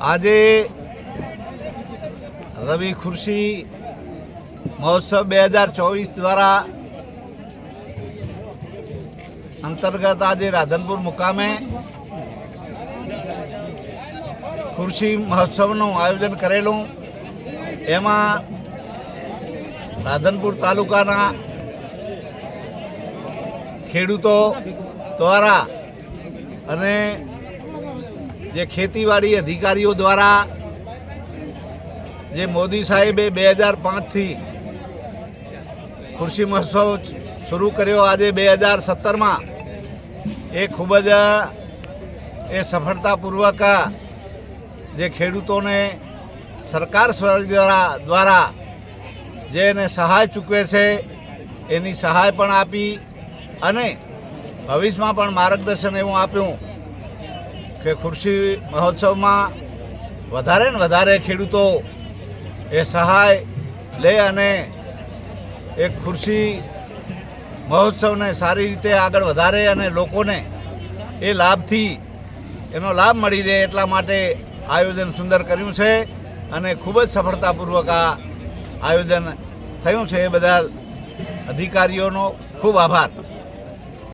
આજે રવિ ખુરશી મહોત્સવ બે હજાર ચોવીસ દ્વારા અંતર્ગત આજે રાધનપુર મુકામે ખુરશી મહોત્સવનું આયોજન કરેલું. એમાં રાધનપુર તાલુકાના ખેડૂતો દ્વારા અને જે ખેતીવાડી અધિકારીઓ દ્વારા જે મોદી સાહેબે બે હજાર પાંચથી કૃષિ મહોત્સવ શરૂ કર્યો આજે બે હજાર સત્તરમાં, એ ખૂબ જ, એ સફળતાપૂર્વક જે ખેડૂતોને સરકાર દ્વારા દ્વારા જે એને સહાય ચૂકવે છે, એની સહાય પણ આપી અને ભવિષ્યમાં પણ માર્ગદર્શન એવું આપ્યું. કે ખુરશી મહોત્સવમાં વધારે ને વધારે ખેડૂતો એ સહાય લે અને એક ખુરશી મહોત્સવને સારી રીતે આગળ વધારે અને લોકોને એ લાભથી એનો લાભ મળી રહે એટલા માટે આયોજન સુંદર કર્યું છે અને ખૂબ જ સફળતાપૂર્વક આ આયોજન થયું છે. એ બધા અધિકારીઓનો ખૂબ આભાર.